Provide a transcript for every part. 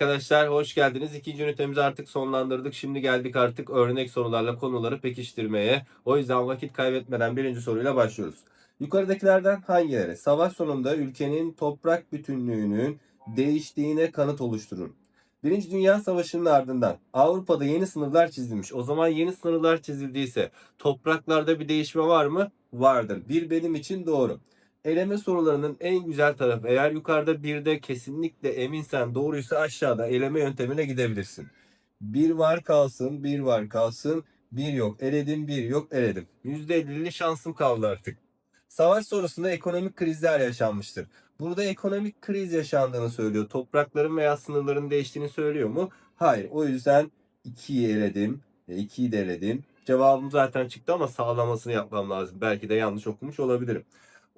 Arkadaşlar hoş geldiniz. İkinci ünitemizi artık sonlandırdık. Şimdi geldik artık örnek sorularla konuları pekiştirmeye. O yüzden vakit kaybetmeden birinci soruyla başlıyoruz. Yukarıdakilerden hangileri savaş sonunda ülkenin toprak bütünlüğünün değiştiğine kanıt oluşturur? Birinci Dünya Savaşı'nın ardından Avrupa'da yeni sınırlar çizilmiş. O zaman yeni sınırlar çizildiyse topraklarda bir değişme var mı? Vardır. Bir benim için doğru. Eleme sorularının en güzel tarafı eğer yukarıda birde kesinlikle eminsen doğruysa aşağıda eleme yöntemine gidebilirsin. Bir var kalsın, bir var kalsın, bir yok. Eledim, bir yok, eledim. %50'li şansım kaldı artık. Savaş sorusunda ekonomik krizler yaşanmıştır. Burada ekonomik kriz yaşandığını söylüyor. Toprakların veya sınırların değiştiğini söylüyor mu? Hayır. O yüzden 2'yi eledim. 2'yi de eledim. Cevabım zaten çıktı ama sağlamasını yapmam lazım. Belki de yanlış okumuş olabilirim.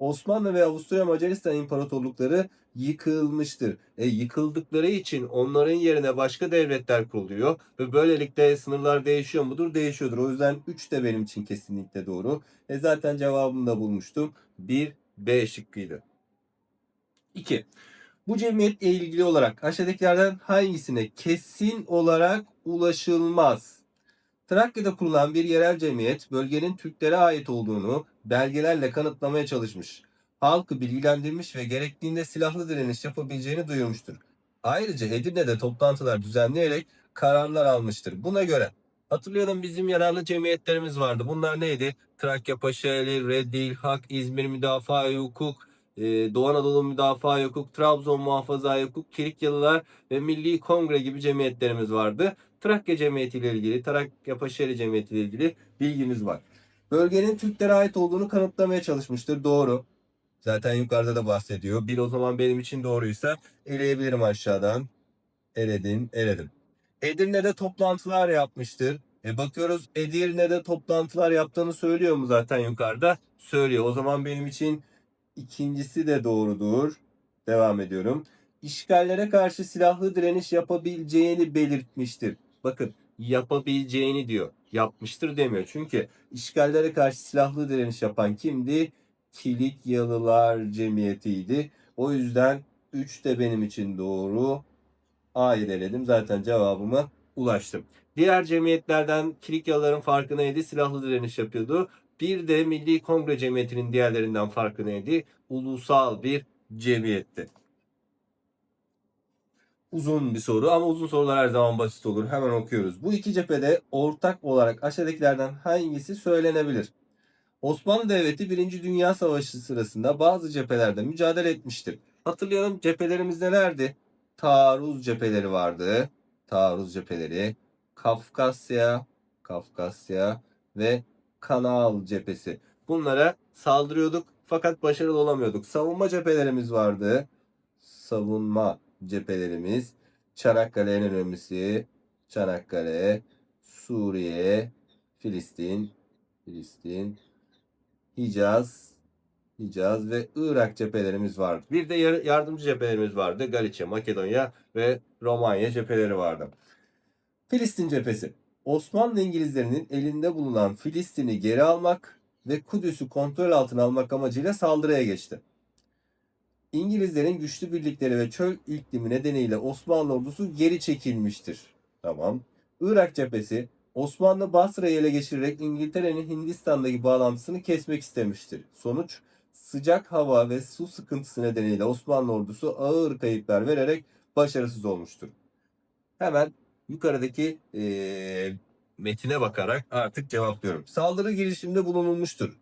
Osmanlı ve Avusturya Macaristan imparatorlukları yıkılmıştır. E, yıkıldıkları için onların yerine başka devletler kuruluyor ve böylelikle sınırlar değişiyor mudur? Değişiyordur. O yüzden 3 de benim için kesinlikle doğru. E zaten cevabımı da bulmuştum. 1 B şıkkıydı. 2. Bu cemiyetle ilgili olarak aşağıdakilerden hangisine kesin olarak ulaşılmaz? Trakya'da kurulan bir yerel cemiyet bölgenin Türklere ait olduğunu belgelerle kanıtlamaya çalışmış. Halkı bilgilendirmiş ve gerektiğinde silahlı direniş yapabileceğini duyurmuştur. Ayrıca Edirne'de toplantılar düzenleyerek kararlar almıştır. Buna göre hatırlayalım bizim yararlı cemiyetlerimiz vardı. Bunlar neydi? Trakya Paşaeli, Reddil, Hak, İzmir Müdafaa Hukuk, e, Doğu Anadolu Müdafaa Hukuk, Trabzon Muhafaza Hukuk, Kirikyalılar ve Milli Kongre gibi cemiyetlerimiz vardı. Trakya Cemiyeti ile ilgili, Trakya Paşaeli Cemiyeti ile ilgili bilgimiz var. Bölgenin Türklere ait olduğunu kanıtlamaya çalışmıştır. Doğru. Zaten yukarıda da bahsediyor. Bir o zaman benim için doğruysa eleyebilirim aşağıdan. Eledim, eledim. Edirne'de toplantılar yapmıştır. E bakıyoruz Edirne'de toplantılar yaptığını söylüyor mu zaten yukarıda? Söylüyor. O zaman benim için ikincisi de doğrudur. Devam ediyorum. İşgallere karşı silahlı direniş yapabileceğini belirtmiştir. Bakın yapabileceğini diyor. Yapmıştır demiyor. Çünkü işgallere karşı silahlı direniş yapan kimdi? Kilikyalılar Cemiyeti'ydi. O yüzden 3 de benim için doğru. A'yı eledim. Zaten cevabıma ulaştım. Diğer cemiyetlerden Kilikyalıların farkı neydi? Silahlı direniş yapıyordu. Bir de Milli Kongre Cemiyeti'nin diğerlerinden farkı neydi? Ulusal bir cemiyetti. Uzun bir soru ama uzun sorular her zaman basit olur. Hemen okuyoruz. Bu iki cephede ortak olarak aşağıdakilerden hangisi söylenebilir? Osmanlı Devleti 1. Dünya Savaşı sırasında bazı cephelerde mücadele etmiştir. Hatırlayalım cephelerimiz nelerdi? Taarruz cepheleri vardı. Taarruz cepheleri. Kafkasya, Kafkasya ve Kanal cephesi. Bunlara saldırıyorduk fakat başarılı olamıyorduk. Savunma cephelerimiz vardı. Savunma cephelerimiz. Çanakkale en önemlisi. Çanakkale, Suriye, Filistin, Filistin, Hicaz, Hicaz ve Irak cephelerimiz vardı. Bir de yar- yardımcı cephelerimiz vardı. Galicia, Makedonya ve Romanya cepheleri vardı. Filistin cephesi. Osmanlı İngilizlerinin elinde bulunan Filistin'i geri almak ve Kudüs'ü kontrol altına almak amacıyla saldırıya geçti. İngilizlerin güçlü birlikleri ve çöl iklimi nedeniyle Osmanlı ordusu geri çekilmiştir. Tamam. Irak cephesi Osmanlı Basra'yı ele geçirerek İngiltere'nin Hindistan'daki bağlantısını kesmek istemiştir. Sonuç sıcak hava ve su sıkıntısı nedeniyle Osmanlı ordusu ağır kayıplar vererek başarısız olmuştur. Hemen yukarıdaki eee, metine bakarak artık cevaplıyorum. Saldırı girişiminde bulunulmuştur.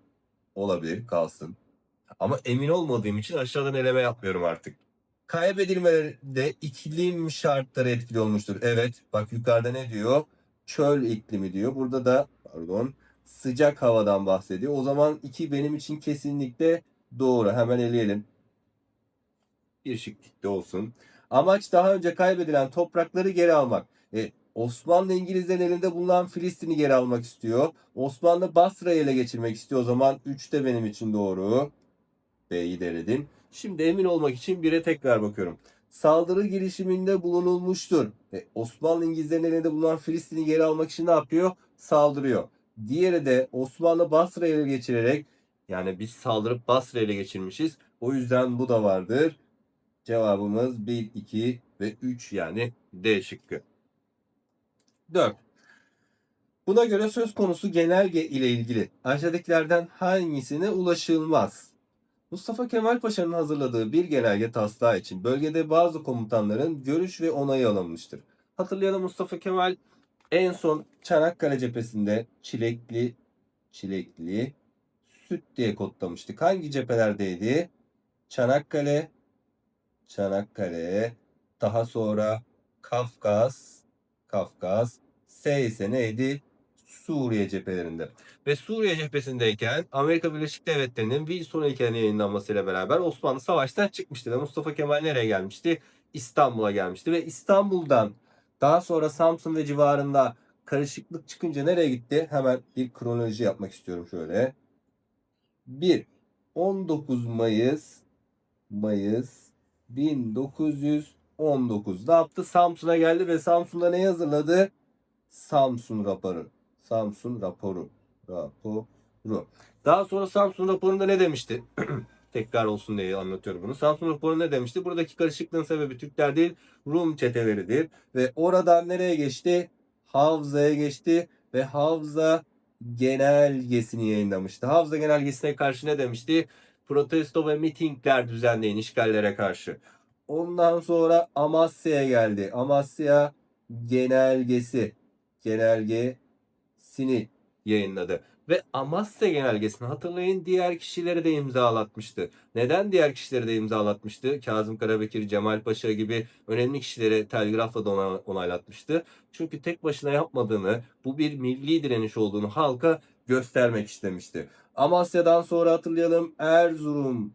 Olabilir kalsın. Ama emin olmadığım için aşağıdan eleme yapmıyorum artık. Kaybedilmelerde iklim şartları etkili olmuştur. Evet bak yukarıda ne diyor? Çöl iklimi diyor. Burada da pardon sıcak havadan bahsediyor. O zaman iki benim için kesinlikle doğru. Hemen eleyelim. Bir şık de olsun. Amaç daha önce kaybedilen toprakları geri almak. E, Osmanlı İngilizlerin elinde bulunan Filistin'i geri almak istiyor. Osmanlı Basra'yı ele geçirmek istiyor. O zaman 3 de benim için doğru. B'yi denedim. Şimdi emin olmak için 1'e tekrar bakıyorum. Saldırı girişiminde bulunulmuştur. E, Osmanlı İngilizlerin elinde bulunan Filistin'i geri almak için ne yapıyor? Saldırıyor. Diğeri de Osmanlı Basra'yı ele geçirerek yani biz saldırıp Basra'yı ele geçirmişiz. O yüzden bu da vardır. Cevabımız 1, 2 ve 3 yani D şıkkı. 4. Buna göre söz konusu genelge ile ilgili aşağıdakilerden hangisine ulaşılmaz? Mustafa Kemal Paşa'nın hazırladığı bir genelge taslağı için bölgede bazı komutanların görüş ve onayı alınmıştır. Hatırlayalım Mustafa Kemal en son Çanakkale cephesinde çilekli çilekli süt diye kodlamıştık. Hangi cephelerdeydi? Çanakkale, Çanakkale, daha sonra Kafkas, Kafkas. S ise neydi? Suriye cephelerinde. Ve Suriye cephesindeyken Amerika Birleşik Devletleri'nin bir Wilsoniken yayınlanmasıyla beraber Osmanlı savaştan çıkmıştı ve Mustafa Kemal nereye gelmişti? İstanbul'a gelmişti ve İstanbul'dan daha sonra Samsun ve civarında karışıklık çıkınca nereye gitti? Hemen bir kronoloji yapmak istiyorum şöyle. 1. 19 Mayıs Mayıs 1900 19'da yaptı. Samsun'a geldi ve Samsun'da ne hazırladı? Samsun raporu. Samsun raporu. Raporu. Daha sonra Samsun raporunda ne demişti? Tekrar olsun diye anlatıyorum bunu. Samsun raporu ne demişti? Buradaki karışıklığın sebebi Türkler değil, Rum çeteleridir. Ve oradan nereye geçti? Havza'ya geçti ve Havza genelgesini yayınlamıştı. Havza genelgesine karşı ne demişti? Protesto ve mitingler düzenleyin işgallere karşı. Ondan sonra Amasya'ya geldi. Amasya genelgesi genelgesini yayınladı. Ve Amasya genelgesini hatırlayın diğer kişileri de imzalatmıştı. Neden diğer kişileri de imzalatmıştı? Kazım Karabekir, Cemal Paşa gibi önemli kişileri telgrafla da ona- onaylatmıştı. Çünkü tek başına yapmadığını, bu bir milli direniş olduğunu halka göstermek istemişti. Amasya'dan sonra hatırlayalım Erzurum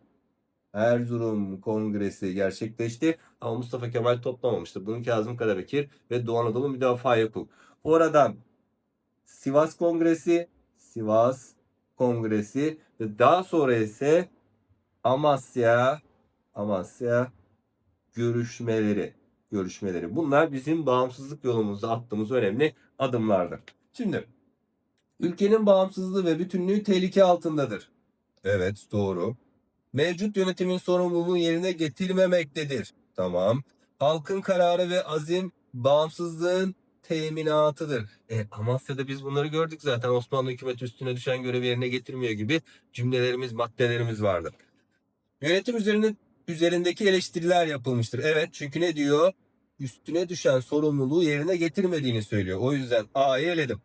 Erzurum Kongresi gerçekleşti ama Mustafa Kemal toplamamıştı. Bunu Kazım Karabekir ve Doğu Anadolu Müdafaa Hukuk. Oradan Sivas Kongresi, Sivas Kongresi ve daha sonra ise Amasya, Amasya görüşmeleri, görüşmeleri. Bunlar bizim bağımsızlık yolumuzda attığımız önemli adımlardır. Şimdi ülkenin bağımsızlığı ve bütünlüğü tehlike altındadır. Evet, doğru. Mevcut yönetimin sorumluluğu yerine getirilmemektedir. Tamam. Halkın kararı ve azim bağımsızlığın teminatıdır. E, Amasya'da biz bunları gördük zaten. Osmanlı hükümeti üstüne düşen görevi yerine getirmiyor gibi cümlelerimiz, maddelerimiz vardı. Yönetim üzerine, üzerindeki eleştiriler yapılmıştır. Evet çünkü ne diyor? Üstüne düşen sorumluluğu yerine getirmediğini söylüyor. O yüzden A'yı eledim.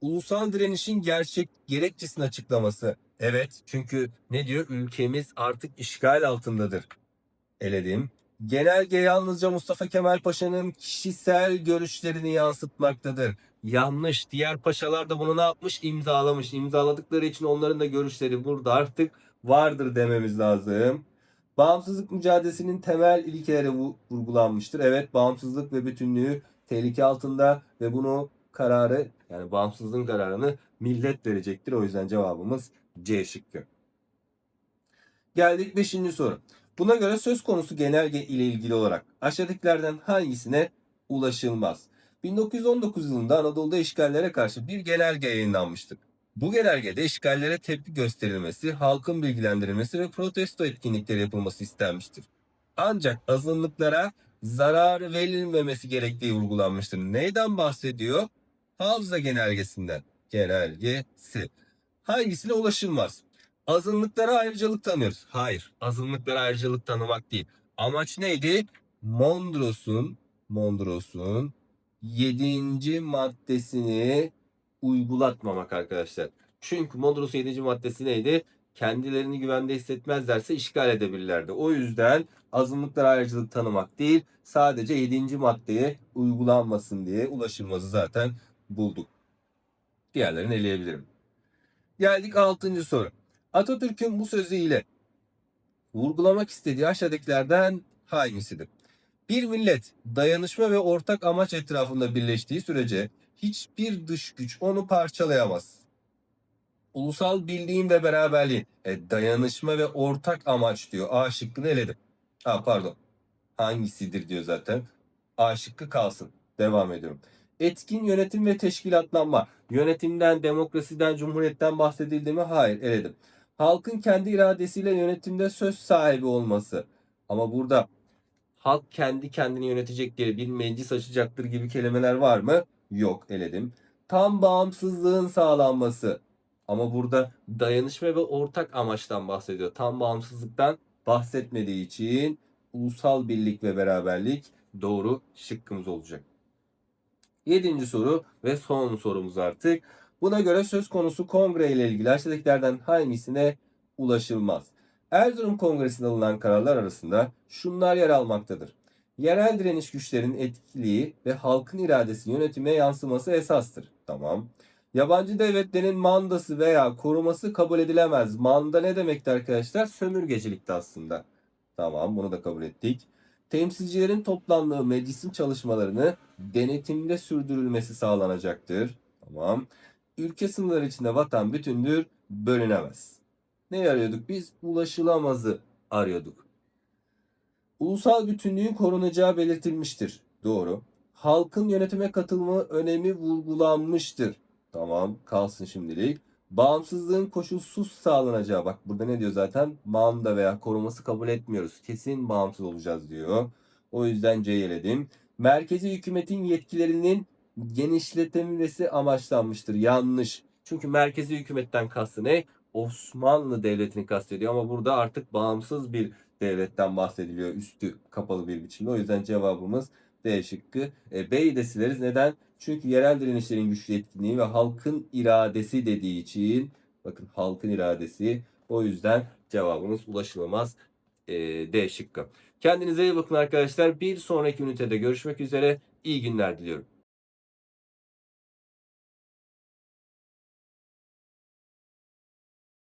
Ulusal direnişin gerçek gerekçesini açıklaması. Evet çünkü ne diyor? Ülkemiz artık işgal altındadır. Eledim. Genelge yalnızca Mustafa Kemal Paşa'nın kişisel görüşlerini yansıtmaktadır. Yanlış. Diğer paşalar da bunu ne yapmış? İmzalamış. İmzaladıkları için onların da görüşleri burada artık vardır dememiz lazım. Bağımsızlık mücadelesinin temel ilkeleri vu- vurgulanmıştır. Evet, bağımsızlık ve bütünlüğü tehlike altında ve bunu kararı yani bağımsızlığın kararını millet verecektir. O yüzden cevabımız C şıkkı. Geldik 5. soru. Buna göre söz konusu genelge ile ilgili olarak aşağıdakilerden hangisine ulaşılmaz? 1919 yılında Anadolu'da işgallere karşı bir genelge yayınlanmıştır. Bu genelgede işgallere tepki gösterilmesi, halkın bilgilendirilmesi ve protesto etkinlikleri yapılması istenmiştir. Ancak azınlıklara zarar verilmemesi gerektiği vurgulanmıştır. Neyden bahsediyor? Havza genelgesinden. Genelgesi. Hangisine ulaşılmaz? Azınlıklara ayrıcalık tanıyoruz. Hayır. Azınlıklara ayrıcalık tanımak değil. Amaç neydi? Mondros'un Mondros'un 7. maddesini uygulatmamak arkadaşlar. Çünkü Mondros'un 7. maddesi neydi? Kendilerini güvende hissetmezlerse işgal edebilirlerdi. O yüzden azınlıklara ayrıcalık tanımak değil, sadece 7. maddeye uygulanmasın diye ulaşılmazı zaten bulduk. Diğerlerini eleyebilirim. Geldik 6. soru. Atatürk'ün bu sözüyle vurgulamak istediği aşağıdakilerden hangisidir? Bir millet dayanışma ve ortak amaç etrafında birleştiği sürece hiçbir dış güç onu parçalayamaz. Ulusal birliğin ve beraberliğin e, dayanışma ve ortak amaç diyor. A şıkkını eledim. Ha pardon. Hangisidir diyor zaten. A şıkkı kalsın. Devam ediyorum. Etkin yönetim ve teşkilatlanma. Yönetimden, demokrasiden, cumhuriyetten bahsedildi mi? Hayır, eledim. Halkın kendi iradesiyle yönetimde söz sahibi olması. Ama burada halk kendi kendini yönetecektir, bir meclis açacaktır gibi kelimeler var mı? Yok eledim. Tam bağımsızlığın sağlanması. Ama burada dayanışma ve ortak amaçtan bahsediyor. Tam bağımsızlıktan bahsetmediği için ulusal birlik ve beraberlik doğru şıkkımız olacak. Yedinci soru ve son sorumuz artık. Buna göre söz konusu kongre ile ilgili aşağıdakilerden hangisine ulaşılmaz? Erzurum Kongresi'nde alınan kararlar arasında şunlar yer almaktadır. Yerel direniş güçlerinin etkiliği ve halkın iradesi yönetime yansıması esastır. Tamam. Yabancı devletlerin mandası veya koruması kabul edilemez. Manda ne demekti arkadaşlar? Sömürgecilikti aslında. Tamam bunu da kabul ettik. Temsilcilerin toplandığı meclisin çalışmalarını denetimde sürdürülmesi sağlanacaktır. Tamam. Ülke sınırları içinde vatan bütündür, bölünemez. Ne arıyorduk biz? Ulaşılamazı arıyorduk. Ulusal bütünlüğün korunacağı belirtilmiştir. Doğru. Halkın yönetime katılma önemi vurgulanmıştır. Tamam kalsın şimdilik. Bağımsızlığın koşulsuz sağlanacağı bak burada ne diyor zaten manda veya koruması kabul etmiyoruz. Kesin bağımsız olacağız diyor. O yüzden C eledim. Merkezi hükümetin yetkilerinin genişletilmesi amaçlanmıştır. Yanlış. Çünkü merkezi hükümetten kastı ne? Osmanlı Devleti'ni kastediyor ama burada artık bağımsız bir devletten bahsediliyor üstü kapalı bir biçimde. O yüzden cevabımız D şıkkı. E, B'yi de sileriz. Neden? Çünkü yerel direnişlerin güçlü etkinliği ve halkın iradesi dediği için bakın halkın iradesi o yüzden cevabımız ulaşılamaz e, D şıkkı. Kendinize iyi bakın arkadaşlar. Bir sonraki ünitede görüşmek üzere. İyi günler diliyorum.